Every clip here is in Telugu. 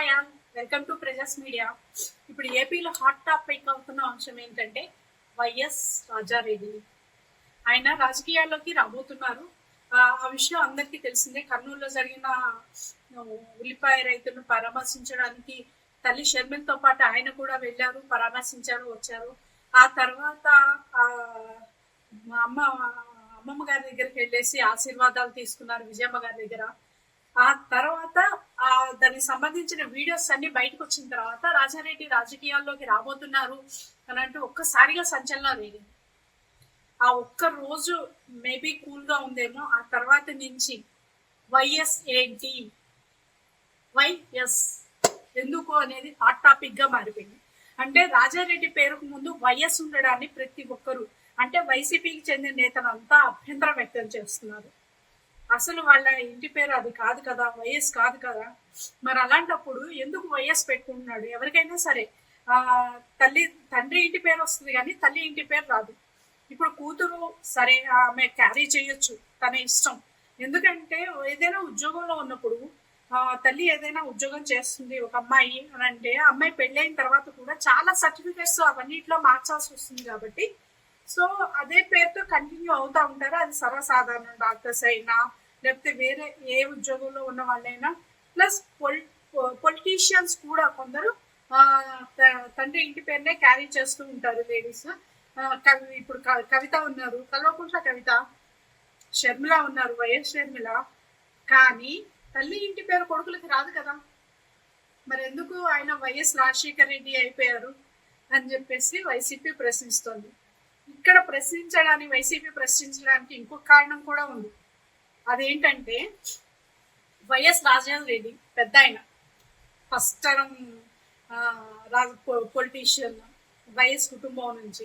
Hi all welcome to Prajas media ఇప్పుడు ఏపీలో హాట్ టాపిక్ అవుతున్న అంశం ఏంటంటే వైఎస్ రాజారెడ్డి. ఆయన రాజకీయాల్లోకి రాబోతున్నారు. ఆ విషయం అందరికీ తెలిసిందే. కర్నూలులో జరిగిన ఉల్లిపాయ రైతులను పరామర్శించడానికి తల్లి షర్మిలతో పాటు ఆయన కూడా వెళ్ళారు పరామర్శించారు వచ్చారు. ఆ తర్వాత ఆ మా అమ్మ అమ్మమ్మ గారి దగ్గరికి వెళ్ళేసి ఆశీర్వాదాలు తీసుకున్నారు విజయమ్మ గారి దగ్గర. ఆ తర్వాత దానికి సంబంధించిన వీడియోస్ అన్ని బయటకు వచ్చిన తర్వాత రాజారెడ్డి రాజకీయాల్లోకి రాబోతున్నారు అని అంటూ ఒక్కసారిగా సంచలనం రేగింది ఆ ఒక్క రోజు మేబీ కూల్గా ఉందేమో ఆ తర్వాత నుంచి వైఎస్ ఏంటి? వైఎస్ ఎందుకు అనేది హాట్ టాపిక్గా మారిపోయింది. అంటే రాజారెడ్డి పేరుకు ముందు వైఎస్ ఉండడాన్ని ప్రతి ఒక్కరు అంటే వైసీపీకి చెందిన నేతలంతా అభ్యంతరం వ్యక్తం చేస్తున్నారు. అసలు వాళ్ళ ఇంటి పేరు అది కాదు కదా వైఎస్ కాదు కదా? మరి అలాంటప్పుడు ఎందుకు వైఎస్ పెట్టుకుంటున్నాడు? ఎవరికైనా సరే ఆ తల్లి తండ్రి ఇంటి పేరు వస్తుంది కానీ తల్లి ఇంటి పేరు రాదు. ఇప్పుడు కూతురు సరే ఆమె క్యారీ చేయొచ్చు తన ఇష్టం. ఎందుకంటే ఏదైనా ఉద్యోగంలో ఉన్నప్పుడు ఆ, తల్లి ఏదైనా ఉద్యోగం చేస్తుంది ఒక అమ్మాయి అని అంటే అమ్మాయి పెళ్ళైన తర్వాత కూడా చాలా సర్టిఫికేట్స్ అవన్నిట్లో మార్చాల్సి వస్తుంది కాబట్టి. సో అదే పేరుతో కంటిన్యూ అవుతా ఉంటారు. అది సర్వసాధారణం డాక్టర్స్ అయినా లేకపోతే వేరే ఏ ఉద్యోగంలో ఉన్న వాళ్ళైనా ప్లస్ పొలి పొలిటీషియన్స్ కూడా కొందరు త- తండ్రి ఇంటి పేరునే క్యారీ చేస్తూ ఉంటారు లేడీస్. కవి ఇప్పుడు క- కవిత ఉన్నారు కల్వకుంట్ల కవిత షర్మిల ఉన్నారు వైఎస్ షర్మిల. కానీ తల్లి ఇంటి పేరు కొడుకులకి రాదు కదా. మరి ఎందుకు ఆయన వైఎస్ రాజశేఖర్ రెడ్డి అయిపోయారు అని చెప్పేసి వైసీపీ ప్రశ్నిస్తోంది. ఇక్కడ ప్రశ్నించడానికి వైసీపీ ప్రశ్నించడానికి ఇంకొక కారణం కూడా ఉంది. అదేంటంటే వైఎస్ రాజేంద్ర రెడ్డి పెద్ద ఆయన. ఫస్ట్ టర్మ్ పొలిటీషియన్ వైఎస్ కుటుంబం నుంచి.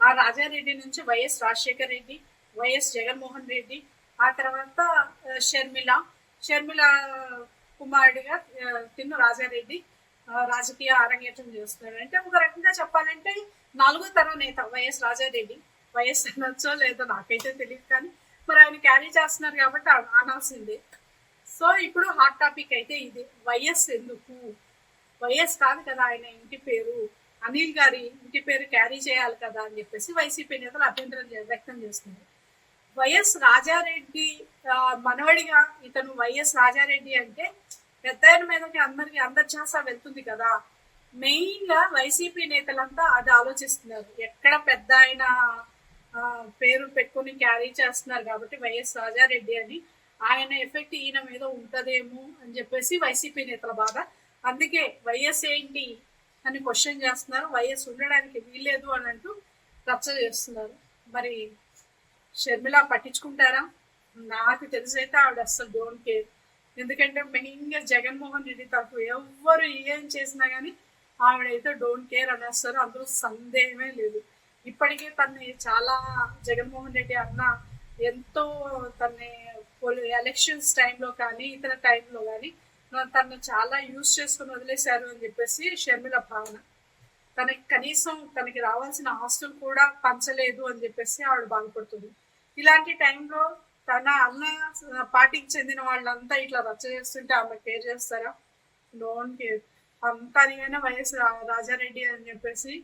ఆ రాజారెడ్డి నుంచి Y S Rajasekhar Reddy Y S Jaganmohan Reddy ఆ తర్వాత షర్మిల షర్మిల కుమారుడిగా ఆ, తిన్ను రాజారెడ్డి రాజకీయ అరంగేట్రం చేస్తున్నాడు. అంటే ఒక రకంగా చెప్పాలంటే నాలుగో తరం నేత వైఎస్ రాజారెడ్డి వైఎస్ అనొచ్చో లేదో నాకైతే తెలియదు కానీ మరి ఆయన క్యారీ చేస్తున్నారు కాబట్టి అనాల్సిందే. సో ఇప్పుడు హాట్ టాపిక్ అయితే ఇది. వైఎస్ ఎందుకు? వైఎస్ కాదు కదా ఆయన ఇంటి పేరు. అనిల్ గారి ఇంటి పేరు క్యారీ చేయాలి కదా అని చెప్పేసి వైసీపీ నేతలు అభ్యంతరం వ్యక్తం చేస్తున్నారు. వైఎస్ రాజారెడ్డి మనవడిగా ఇతను వైఎస్ రాజారెడ్డి అంటే పెద్ద మీదకి అందరికి అందర్చాస వెళ్తుంది కదా. మెయిన్గా వైసీపీ నేతలంతా అది ఆలోచిస్తున్నారు. ఎక్కడ పెద్ద ఆయన పేరు పెట్టుకుని క్యారీ చేస్తున్నారు కాబట్టి వైఎస్ రాజారెడ్డి అని. ఆయన ఎఫెక్ట్ ఈయన మీద ఉంటదేమో అని చెప్పేసి వైసీపీ నేతల బాధ. అందుకే వైఎస్ ఏంటి అని క్వశ్చన్ చేస్తున్నారు. వైఎస్ ఉండడానికి వీల్లేదు అని అంటూ రచ్చ చేస్తున్నారు. మరి షర్మిల పట్టించుకుంటారా? నాకు తెలిసైతే ఆవిడ అస్సలు డోంట్ కేర్ ఎందుకంటే మెయిన్గా జగన్మోహన్ రెడ్డి తరఫు ఎవ్వరు ఏం చేసినా కానీ ఆవిడైతే డోంట్ కేర్ అనేస్తారు అందులో సందేహమే లేదు. ఇప్పటికే తన్ని చాలా జగన్మోహన్ రెడ్డి అన్న ఎంతో తన్ని ఎలక్షన్స్ టైంలో కానీ ఇతర టైంలో కానీ తను చాలా యూజ్ చేసుకుని వదిలేశారు అని చెప్పేసి షర్మిల భావన. తనకి కనీసం తనకి రావాల్సిన ఆస్తులు కూడా పంచలేదు అని చెప్పేసి ఆవిడ బాధపడుతుంది. ఇలాంటి టైంలో తన అన్న పార్టీకి చెందిన వాళ్ళంతా ఇట్లా రచ్చ చేస్తుంటే ఆమె కేర్ చేస్తారా? డోంట్ కేర్ అంతనిగానే వైఎస్ రాజారెడ్డి అని చెప్పేసి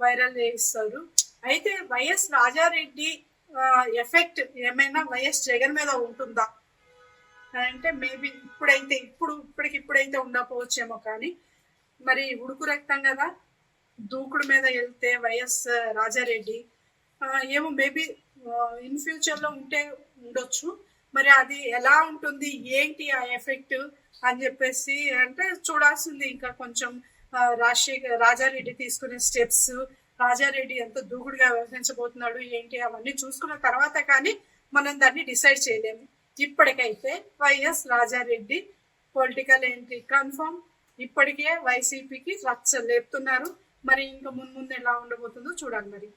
వైరల్ చేయిస్తారు. అయితే వైఎస్ రాజారెడ్డి ఎఫెక్ట్ ఏమైనా వైఎస్ జగన్ మీద ఉంటుందా? అంటే మేబీ ఇప్పుడైతే ఇప్పుడు ఇప్పటికి ఇప్పుడైతే ఉండకపోవచ్చేమో కానీ మరి ఉడుకు రక్తం కదా దూకుడు మీద వెళ్తే వైఎస్ రాజారెడ్డి ఏమో మేబీ ఇన్ ఫ్యూచర్లో ఉంటే ఉండొచ్చు మరి అది ఎలా ఉంటుంది ఏంటి ఆ ఎఫెక్ట్ అని చెప్పేసి అంటే చూడాల్సింది ఇంకా కొంచెం రాజశేఖర్ రాజారెడ్డి తీసుకునే స్టెప్స్ రాజారెడ్డి ఎంత దూకుడుగా వ్యవహరించబోతున్నాడు ఏంటి అవన్నీ చూసుకున్న తర్వాత కానీ మనం దాన్ని డిసైడ్ చేయలేము. ఇప్పటికైతే Y S Rajareddy political entry confirm ఇప్పటికే వైసీపీకి రచ్చ లేపుతున్నారు. మరి ఇంకా ముందు ముందు ఎలా ఉండబోతుందో చూడాలి మరి.